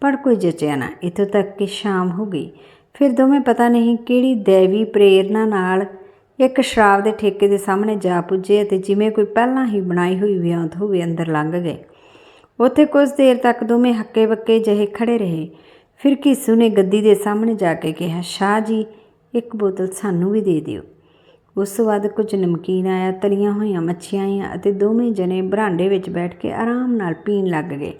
ਪਰ ਕੋਈ ਜਚਿਆ ਨਾ। ਇੱਥੋਂ ਤੱਕ ਕਿ ਸ਼ਾਮ ਹੋ ਗਈ। ਫਿਰ ਦੋਵੇਂ ਪਤਾ ਨਹੀਂ ਕਿਹੜੀ ਦੇਵੀ ਪ੍ਰੇਰਣਾ ਨਾਲ ਇੱਕ ਸ਼ਰਾਬ ਦੇ ਠੇਕੇ ਦੇ ਸਾਹਮਣੇ ਜਾ ਪੁੱਜੇ ਅਤੇ ਜਿਵੇਂ ਕੋਈ ਪਹਿਲਾਂ ਹੀ ਬਣਾਈ ਹੋਈ ਵਿਉਂਤ ਹੋਵੇ ਅੰਦਰ ਲੰਘ ਗਏ। ਉੱਥੇ ਕੁਝ ਦੇਰ ਤੱਕ ਦੋਵੇਂ ਹੱਕੇ ਬੱਕੇ ਜਿਹੇ ਖੜੇ ਰਹੇ। ਫਿਰ ਕੀਸੂ ਨੇ ਗੱਦੀ ਦੇ ਸਾਹਮਣੇ ਜਾ ਕੇ ਕਿਹਾ, ਸ਼ਾਹ ਜੀ, ਇੱਕ ਬੋਤਲ ਸਾਨੂੰ ਵੀ ਦੇ ਦਿਓ। ਉਸ ਤੋਂ ਬਾਅਦ ਕੁਝ ਨਮਕੀਨ ਆਇਆ, ਤਲੀਆਂ ਹੋਈਆਂ ਮੱਛੀਆਂ ਆਈਆਂ ਅਤੇ ਦੋਵੇਂ ਜਣੇ ਬਰਾਂਡੇ ਵਿੱਚ ਬੈਠ ਕੇ ਆਰਾਮ ਨਾਲ ਪੀਣ ਲੱਗ ਗਏ।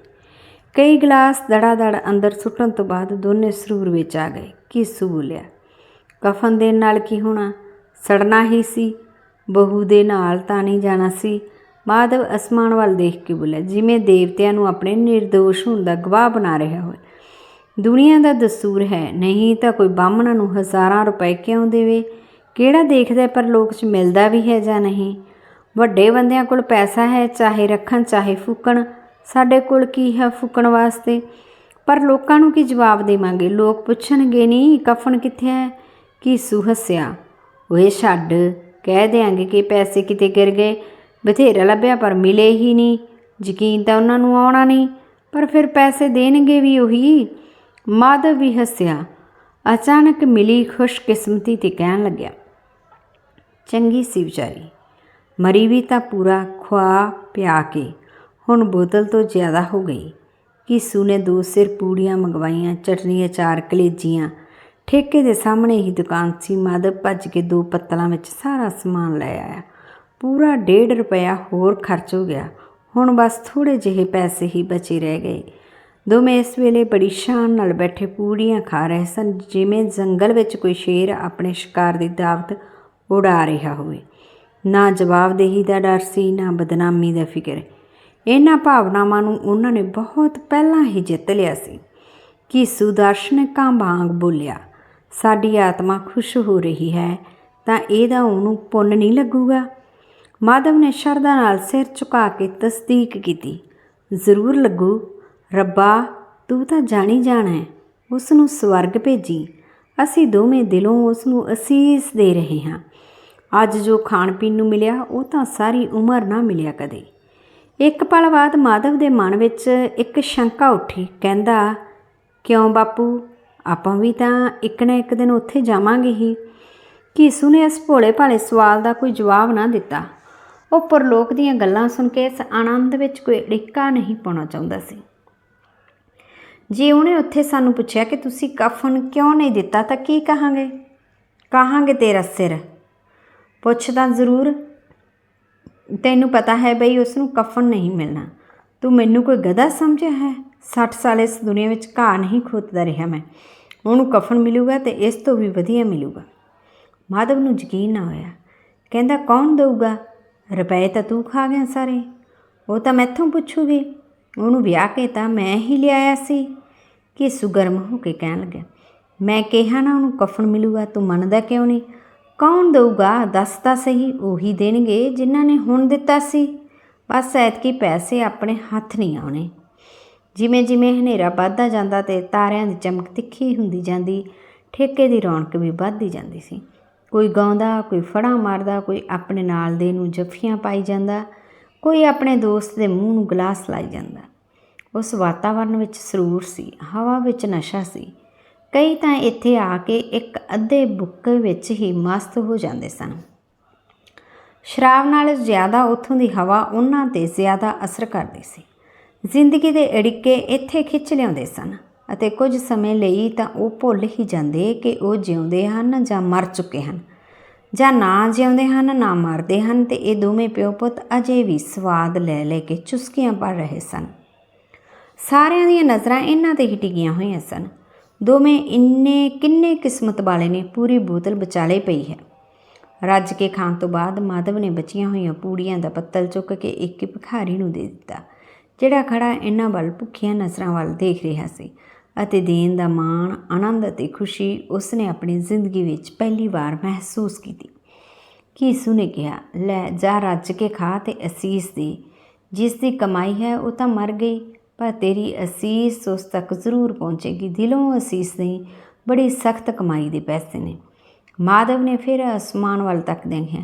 ਕਈ ਗਲਾਸ ਦੜਾ ਦੜ ਅੰਦਰ ਸੁੱਟਣ ਤੋਂ ਬਾਅਦ ਦੋਨੇ ਸਰੂਰ ਵਿੱਚ ਆ ਗਏ। ਕੀਸੂ ਬੋਲਿਆ ਕਫਨ ਦੇਣ ਨਾਲ ਕੀ ਹੋਣਾ? ਸੜਨਾ ਹੀ ਸੀ। ਬਹੂ ਦੇ ਨਾਲ ਤਾਂ ਨਹੀਂ ਜਾਣਾ ਸੀ। ਮਾਧਵ ਅਸਮਾਨ ਵੱਲ ਦੇਖ ਕੇ ਬੋਲਿਆ, ਜਿਵੇਂ ਦੇਵਤਿਆਂ ਨੂੰ ਆਪਣੇ નિર્ਦੋਸ਼ ਹੋਣ ਦਾ ਗਵਾਹ ਬਣਾ ਰਿਹਾ ਹੋਵੇ। ਦੁਨੀਆ ਦਾ ਦਸੂਰ ਹੈ। ਨਹੀਂ ਤਾਂ ਕੋਈ ਬਾਹਮਣਾ ਨੂੰ ਹਜ਼ਾਰਾਂ ਰੁਪਏ ਕਿਉਂ ਦੇਵੇ? ਕਿਹੜਾ ਦੇਖਦਾ ਪਰ ਲੋਕ 'ਚ ਮਿਲਦਾ ਵੀ ਹੈ ਜਾਂ ਨਹੀਂ? ਵੱਡੇ ਬੰਦਿਆਂ ਕੋਲ ਪੈਸਾ ਹੈ, ਚਾਹੇ ਰੱਖਣ, ਚਾਹੇ ਫੂਕਣ। ਸਾਡੇ ਕੋਲ ਕੀ ਹੈ ਫੂਕਣ ਵਾਸਤੇ? ਪਰ ਲੋਕਾਂ ਨੂੰ ਕੀ ਜਵਾਬ ਦੇਵਾਂਗੇ? ਲੋਕ ਪੁੱਛਣਗੇ ਨਹੀਂ, ਕਫਨ ਕਿੱਥੇ ਹੈ? ਕੀ ਹੱਸਿਆ? ਓਏ ਛੱਡ, ਕਹਿ ਦੇਾਂਗੇ ਕਿ ਪੈਸੇ ਕਿਤੇ ਗਿਰ ਗਏ। ਬਥੇਰਾ ਲੱਭਿਆ, ਪਰ ਮਿਲੇ ਹੀ ਨਹੀਂ। ਯਕੀਨ ਤਾਂ ਉਹਨਾਂ ਨੂੰ ਆਉਣਾ ਨਹੀਂ, ਪਰ ਫਿਰ ਪੈਸੇ ਦੇਣਗੇ ਵੀ ਉਹੀ। ਮਾਧਵ ਵੀ ਹੱਸਿਆ। ਅਚਾਨਕ ਮਿਲੀ ਖੁਸ਼ਕਿਸਮਤੀ ਤੇ ਕਹਿਣ ਲੱਗਿਆ, ਚੰਗੀ ਸੀ ਵਿਚਾਰੀ, ਮਰੀ ਵੀ ਤਾਂ ਪੂਰਾ ਖਵਾ ਪਿਆ ਕੇ। ਹੁਣ ਬੋਤਲ ਤੋਂ ਜ਼ਿਆਦਾ ਹੋ ਗਈ। ਕੀਸੂ ਨੇ ਦੋ ਸਿਰ ਪੂੜੀਆਂ ਮੰਗਵਾਈਆਂ ਚਟਨੀ ਅਚਾਰ ਕਲੇਜੀਆਂ। ਠੇਕੇ ਦੇ ਸਾਹਮਣੇ ਹੀ ਦੁਕਾਨ ਸੀ। ਮਾਧਵ ਭੱਜ ਕੇ ਦੋ ਪੱਤਲਾਂ ਵਿੱਚ ਸਾਰਾ ਸਮਾਨ ਲੈ ਆਇਆ। ਪੂਰਾ 1.5 ਰੁਪਇਆ ਹੋਰ ਖਰਚ ਹੋ ਗਿਆ। ਹੁਣ ਬਸ ਥੋੜੇ ਜਿਹੇ ਪੈਸੇ ਹੀ ਬਚੇ ਰਹਿ ਗਏ। ਦੋਵੇਂ ਇਸ ਵੇਲੇ ਬੜੀ ਸ਼ਾਨ ਨਾਲ ਬੈਠੇ ਪੂੜੀਆਂ ਖਾ ਰਹੇ ਸਨ, ਜਿਵੇਂ ਜੰਗਲ ਵਿੱਚ ਕੋਈ ਸ਼ੇਰ ਆਪਣੇ ਸ਼ਿਕਾਰ ਦੀ ਦਾਵਤ ਉਡਾ ਰਿਹਾ ਹੋਵੇ। ਨਾ ਜਵਾਬਦੇਹੀ ਦਾ ਡਰ ਸੀ, ਨਾ ਬਦਨਾਮੀ ਦਾ ਫਿਕਰ। ਇਹਨਾਂ ਭਾਵਨਾਵਾਂ ਨੂੰ ਉਹਨਾਂ ਨੇ ਬਹੁਤ ਪਹਿਲਾਂ ਹੀ ਜਿੱਤ ਲਿਆ ਸੀ। ਕਿ ਸੁਦਰਸ਼ਨਕਾਂ ਵਾਂਗ ਬੋਲਿਆ, ਸਾਡੀ ਆਤਮਾ ਖੁਸ਼ ਹੋ ਰਹੀ ਹੈ, ਤਾਂ ਇਹਦਾ ਉਹਨੂੰ ਪੁੰਨ ਨਹੀਂ ਲੱਗੂਗਾ? ਮਾਧਵ ਨੇ ਸ਼ਰਧਾ ਨਾਲ ਸਿਰ ਝੁਕਾ ਕੇ ਤਸਦੀਕ ਕੀਤੀ। ਜ਼ਰੂਰ ਲੱਗੂ। ਰੱਬਾ, ਤੂੰ ਤਾਂ ਜਾਣੀ ਜਾਣਾ ਹੈ। ਉਸ ਨੂੰ ਸਵਰਗ ਭੇਜੀ। ਅਸੀਂ ਦੋਵੇਂ ਦਿਲੋਂ ਉਸ ਨੂੰ ਅਸੀਸ ਦੇ ਰਹੇ ਹਾਂ। ਅੱਜ ਜੋ ਖਾਣ ਪੀਣ ਨੂੰ ਮਿਲਿਆ, ਉਹ ਤਾਂ ਸਾਰੀ ਉਮਰ ਨਾ ਮਿਲਿਆ ਕਦੇ। ਇੱਕ ਪਲ ਬਾਅਦ ਮਾਧਵ ਦੇ ਮਨ ਵਿੱਚ ਇੱਕ ਸ਼ੰਕਾ ਉੱਠੀ, ਕਹਿੰਦਾ, ਕਿਉਂ ਬਾਪੂ? ਆਪਾਂ ਵੀ ਤਾਂ ਇੱਕ ਨਾ ਇੱਕ ਦਿਨ ਉੱਥੇ ਜਾਵਾਂਗੇ ਹੀ। ਕੀਸੂ ਨੇ ਇਸ ਭੋਲੇ ਭਾਲੇ ਸਵਾਲ ਦਾ ਕੋਈ ਜਵਾਬ ਨਾ ਦਿੱਤਾ। ਉਹ ਪਰਲੋਕ ਦੀਆਂ ਗੱਲਾਂ ਸੁਣ ਕੇ ਇਸ ਆਨੰਦ ਵਿੱਚ ਕੋਈ ਅੜਿੱਕਾ ਨਹੀਂ ਪਾਉਣਾ ਚਾਹੁੰਦਾ ਸੀ। ਜੇ ਉਹਨੇ ਉੱਥੇ ਸਾਨੂੰ ਪੁੱਛਿਆ ਕਿ ਤੁਸੀਂ ਕਫਨ ਕਿਉਂ ਨਹੀਂ ਦਿੱਤਾ, ਤਾਂ ਕੀ ਕਹਾਂਗੇ? ਕਹਾਂਗੇ ਤੇਰਾ ਸਿਰ। ਪੁੱਛਦਾ ਜ਼ਰੂਰ ਤੈਨੂੰ ਪਤਾ ਹੈ ਬਈ ਉਸ ਨੂੰ ਕਫਨ ਨਹੀਂ ਮਿਲਣਾ। ਤੂੰ ਮੈਨੂੰ ਕੋਈ ਗਧਾ ਸਮਝਿਆ ਹੈ? 60 ਸਾਲ ਇਸ ਦੁਨੀਆ ਵਿੱਚ ਘਾਹ ਨਹੀਂ ਖੋਤਦਾ ਰਿਹਾ ਮੈਂ। ਉਹਨੂੰ ਕਫਨ ਮਿਲੂਗਾ ਤੇ ਇਸ ਤੋਂ ਵੀ ਵਧੀਆ ਮਿਲੂਗਾ। ਮਾਧਵ ਨੂੰ ਯਕੀਨ ਨਾ ਹੋਇਆ। ਕਹਿੰਦਾ, ਕੌਣ ਦਊਗਾ? ਰੁਪਏ ਤਾਂ ਤੂੰ ਖਾ ਗਿਆ ਸਾਰੇ। ਉਹ ਤਾਂ ਮੈਥੋਂ ਪੁੱਛੂਗੀ। ਉਹਨੂੰ ਵਿਆਹ ਕੇ ਤਾਂ ਮੈਂ ਹੀ ਲਿਆਇਆ ਸੀ। ਕਿ ਸੁਗਰਮ ਹੋ ਕੇ ਕਹਿਣ ਲੱਗਾ ਮੈਂ ਕਿਹਾ ਨਾ ਉਹਨੂੰ ਕਫਨ ਮਿਲੂਗਾ, ਤੂੰ ਮੰਨਦਾ ਕਿਉਂ ਨਹੀਂ? ਕੌਣ ਦਊਗਾ? ਦੱਸ ਤਾਂ ਸਹੀ, ਉਹੀ ਦੇਣਗੇ ਜਿਨ੍ਹਾਂ ਨੇ ਹੁਣ ਦਿੱਤਾ ਸੀ। ਬਸ ਐਤਕੀ ਪੈਸੇ ਆਪਣੇ ਹੱਥ ਨਹੀਂ ਆਉਣੇ। ਜਿਵੇਂ ਜਿਵੇਂ ਹਨੇਰਾ ਵੱਧਦਾ ਜਾਂਦਾ ਤੇ ਤਾਰਿਆਂ ਦੀ ਚਮਕ ਤਿੱਖੀ ਹੁੰਦੀ ਜਾਂਦੀ, ਠੇਕੇ ਦੀ ਰੌਣਕ ਵੀ ਵੱਧਦੀ ਜਾਂਦੀ ਸੀ। ਕੋਈ ਗਾਉਂਦਾ, ਕੋਈ ਫੜਾ ਮਾਰਦਾ, ਕੋਈ ਆਪਣੇ ਨਾਲ ਦੇ ਨੂੰ ਜੱਫੀਆਂ ਪਾਈ ਜਾਂਦਾ, ਕੋਈ ਆਪਣੇ ਦੋਸਤ ਦੇ ਮੂੰਹ ਨੂੰ ਗਲਾਸ ਲਾਈ ਜਾਂਦਾ। ਉਸ ਵਾਤਾਵਰਣ ਵਿੱਚ ਸਰੂਰ ਸੀ, ਹਵਾ ਵਿੱਚ ਨਸ਼ਾ ਸੀ। ਕਈ ਤਾਂ ਇੱਥੇ ਆ ਕੇ ਇੱਕ ਅੱਧੇ ਬੁੱਕੇ ਵਿੱਚ ਹੀ ਮਸਤ ਹੋ ਜਾਂਦੇ ਸਨ। ਸ਼ਰਾਬ ਨਾਲ ਜ਼ਿਆਦਾ ਉੱਥੋਂ ਦੀ ਹਵਾ ਉਹਨਾਂ ਤੇ ਜ਼ਿਆਦਾ ਅਸਰ ਕਰਦੀ ਸੀ। ਜ਼ਿੰਦਗੀ ਦੇ ਅੜਿੱਕੇ ਇੱਥੇ ਖਿੱਚ ਲਿਆਉਂਦੇ ਸਨ ਅਤੇ ਕੁਝ ਸਮੇਂ ਲਈ ਤਾਂ ਉਹ ਭੁੱਲ ਹੀ ਜਾਂਦੇ ਕਿ ਉਹ ਜਿਉਂਦੇ ਹਨ ਜਾਂ ਮਰ ਚੁੱਕੇ ਹਨ ਜਾਂ ਨਾ ਜਿਉਂਦੇ ਹਨ, ਨਾ ਮਰਦੇ ਹਨ ਤੇ ਇਹ ਦੋਵੇਂ ਪਿਓ ਪੁੱਤ ਅਜੇ ਵੀ ਸਵਾਦ ਲੈ ਲੈ ਕੇ ਚੁਸਕੀਆਂ ਪੜ ਰਹੇ ਸਨ। ਸਾਰਿਆਂ ਦੀਆਂ ਨਜ਼ਰਾਂ ਇਹਨਾਂ ਤੇ ਹੀ ਟਿਕੀਆਂ ਹੋਈਆਂ ਸਨ। ਦੋਵੇਂ ਇੰਨੇ ਕਿੰਨੇ ਕਿਸਮਤ ਵਾਲੇ ਨੇ, ਪੂਰੀ ਬੋਤਲ ਵਿਚਾਲੇ ਪਈ ਹੈ। ਰੱਜ ਕੇ ਖਾਣ ਤੋਂ ਬਾਅਦ ਮਾਧਵ ਨੇ ਬਚੀਆਂ ਹੋਈਆਂ ਪੂੜੀਆਂ ਦਾ ਪੱਤਲ ਚੁੱਕ ਕੇ ਇੱਕ ਭਿਖਾਰੀ ਨੂੰ ਦੇ ਦਿੱਤਾ, ਜਿਹੜਾ ਖੜਾ ਇਹਨਾਂ ਵੱਲ ਭੁੱਖੀਆਂ ਨਜ਼ਰਾਂ ਵੱਲ ਦੇਖ ਰਿਹਾ ਸੀ ਅਤੇ ਦੇਣ ਦਾ ਮਾਣ, ਆਨੰਦ ਅਤੇ ਖੁਸ਼ੀ ਉਸ ਨੇ ਆਪਣੀ ਜ਼ਿੰਦਗੀ ਵਿੱਚ ਪਹਿਲੀ ਵਾਰ ਮਹਿਸੂਸ ਕੀਤੀ। ਕੀਸੂ ਨੇ ਕਿਹਾ, ਲੈ ਜਾ ਰੱਜ ਕੇ ਖਾ ਤੇ ਅਸੀਸ ਦੇ ਜਿਸ ਦੀ ਕਮਾਈ ਹੈ ਉਹ ਤਾਂ ਮਰ ਗਈ। ਪਰ ਤੇਰੀ ਅਸੀਸ ਉਸ ਤੱਕ ਜ਼ਰੂਰ ਪਹੁੰਚੇਗੀ। ਦਿਲੋਂ ਅਸੀਸ ਨਹੀਂ, ਬੜੀ ਸਖਤ ਕਮਾਈ ਦੇ ਪੈਸੇ ਨੇ। ਮਾਧਵ ਨੇ ਫਿਰ ਅਸਮਾਨ ਵੱਲ ਤੱਕ ਦੇਖਿਆ।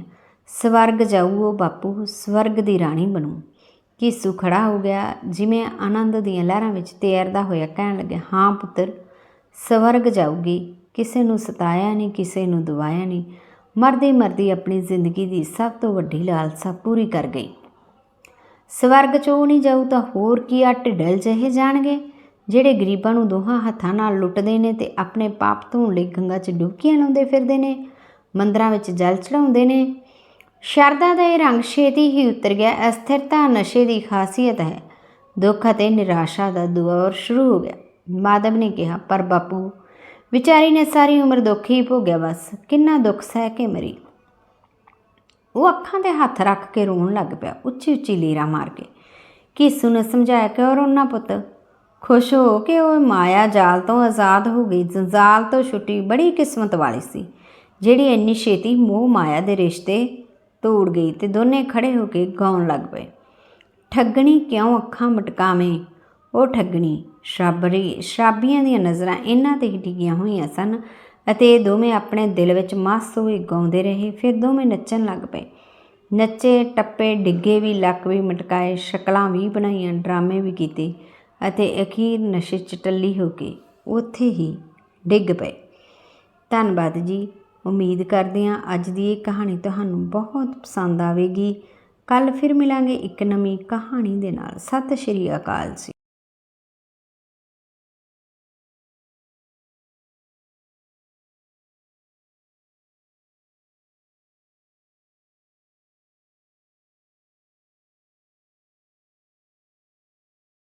ਸਵਰਗ ਜਾਊ ਉਹ ਬਾਪੂ, ਸਵਰਗ ਦੀ ਰਾਣੀ ਬਣੂ। ਕੀਸੂ ਖੜਾ ਹੋ ਗਿਆ, ਜਿਵੇਂ ਆਨੰਦ ਦੀਆਂ ਲਹਿਰਾਂ ਵਿੱਚ ਤੈਰਦਾ ਹੋਇਆ ਕਹਿਣ ਲੱਗਿਆ, ਹਾਂ ਪੁੱਤਰ, ਸਵਰਗ ਜਾਊਗੀ। ਕਿਸੇ ਨੂੰ ਸਤਾਇਆ ਨਹੀਂ, ਕਿਸੇ ਨੂੰ ਦਵਾਇਆ ਨਹੀਂ। ਮਰਦੀ ਮਰਦੀ ਆਪਣੀ ਜ਼ਿੰਦਗੀ ਦੀ ਸਭ ਤੋਂ ਵੱਡੀ ਲਾਲਸਾ ਪੂਰੀ ਕਰ ਗਈ। ਸਵਰਗ ਚੋਂ ਨਹੀਂ ਜਾਊ ਤਾਂ ਹੋਰ ਕੀ ਆ ਢਿੱਡਲ ਜਿਹੇ ਜਾਣਗੇ? ਜਿਹੜੇ ਗਰੀਬਾਂ ਨੂੰ ਦੋਹਾਂ ਹੱਥਾਂ ਨਾਲ ਲੁੱਟਦੇ ਨੇ ਤੇ ਆਪਣੇ ਪਾਪ ਧੋਣ ਲਈ ਗੰਗਾ 'ਚ ਡੁਬਕੀਆਂ ਲਾਉਂਦੇ ਫਿਰਦੇ ਨੇ, ਮੰਦਰਾਂ ਵਿੱਚ ਜਲ ਚੜਾਉਂਦੇ ਨੇ। ਸ਼ਰਦਾ ਦਾ ਇਹ ਰੰਗ ਛੇਤੀ ਹੀ ਉਤਰ ਗਿਆ, ਅਸਥਿਰਤਾ ਨਸ਼ੇ ਦੀ ਖਾਸੀਅਤ ਹੈ। ਦੁੱਖ ਅਤੇ ਨਿਰਾਸ਼ਾ ਦਾ ਦੌਰ ਸ਼ੁਰੂ ਹੋ ਗਿਆ। ਮਾਧਵ ਨੇ ਕਿਹਾ, ਪਰ ਬਾਪੂ, ਵਿਚਾਰੀ ਨੇ ਸਾਰੀ ਉਮਰ ਦੁੱਖ ਹੀ ਭੋਗਿਆ ਬਸ। ਕਿੰਨਾ ਦੁੱਖ ਸਹਿ ਕੇ ਮਰੀ? ਉਹ ਅੱਖਾਂ ਤੇ ਹੱਥ ਰੱਖ ਕੇ ਰੋਣ ਲੱਗ ਪਿਆ, ਉੱਚੀ ਉੱਚੀ ਲੀਰਾ ਮਾਰ ਕੇ। ਕੀਸੂ ਨੇ ਸਮਝਾਇਆ ਕਿ ਉਹ ਰੋਣਾ ਪੁੱਤ? ਖੁਸ਼ ਹੋ ਕੇ ਉਹ ਮਾਇਆ ਜਾਲ ਤੋਂ ਆਜ਼ਾਦ ਹੋ ਗਈ, ਜੰਜਾਲ ਤੋਂ ਛੁੱਟੀ ਬੜੀ ਕਿਸਮਤ ਵਾਲੀ ਸੀ, ਜਿਹੜੀ ਇੰਨੀ ਛੇਤੀ ਮੋਹ ਮਾਇਆ ਦੇ ਰਿਸ਼ਤੇ ਤੋੜ ਗਈ ਤੇ ਦੋਨੇ ਖੜੇ ਹੋ ਕੇ ਗਾਉਣ ਲੱਗ ਪਏ। ਠੱਗਣੀ ਕਿਉਂ ਅੱਖਾਂ ਮਟਕਾਵੇਂ? ਉਹ ਠੱਗਣੀ, ਸ਼ਰਾਬਰੀ ਸ਼ਰਾਬੀਆਂ ਦੀਆਂ ਨਜ਼ਰਾਂ ਇਹਨਾਂ ਤੇ ਹੀ ਟਿਕੀਆਂ ਹੋਈਆਂ ਸਨ ਅਤੇ ਇਹ ਦੋਵੇਂ ਆਪਣੇ ਦਿਲ ਵਿੱਚ ਮਸਤ ਹੋਏ ਗਾਉਂਦੇ ਰਹੇ, ਫਿਰ ਦੋਵੇਂ ਨੱਚਣ ਲੱਗ ਪਏ। ਨੱਚੇ, ਟੱਪੇ, ਡਿੱਗੇ ਵੀ, ਲੱਕ ਵੀ ਮਟਕਾਏ, ਸ਼ਕਲਾਂ ਵੀ ਬਣਾਈਆਂ, ਡਰਾਮੇ ਵੀ ਕੀਤੇ ਅਤੇ ਅਖੀਰ ਨਸ਼ੇ ਚ ਟੱਲੀ ਹੋ ਕੇ ਉੱਥੇ ਹੀ ਡਿੱਗ ਪਏ। ਧੰਨਵਾਦ ਜੀ। ਉਮੀਦ ਕਰਦੇ ਹਾਂ ਅੱਜ ਦੀ ਇਹ ਕਹਾਣੀ ਤੁਹਾਨੂੰ ਬਹੁਤ ਪਸੰਦ ਆਵੇਗੀ। ਕੱਲ ਫਿਰ ਮਿਲਾਂਗੇ ਇੱਕ ਨਵੀਂ ਕਹਾਣੀ ਦੇ ਨਾਲ। ਸਤਿ ਸ਼੍ਰੀ ਅਕਾਲ ਜੀ।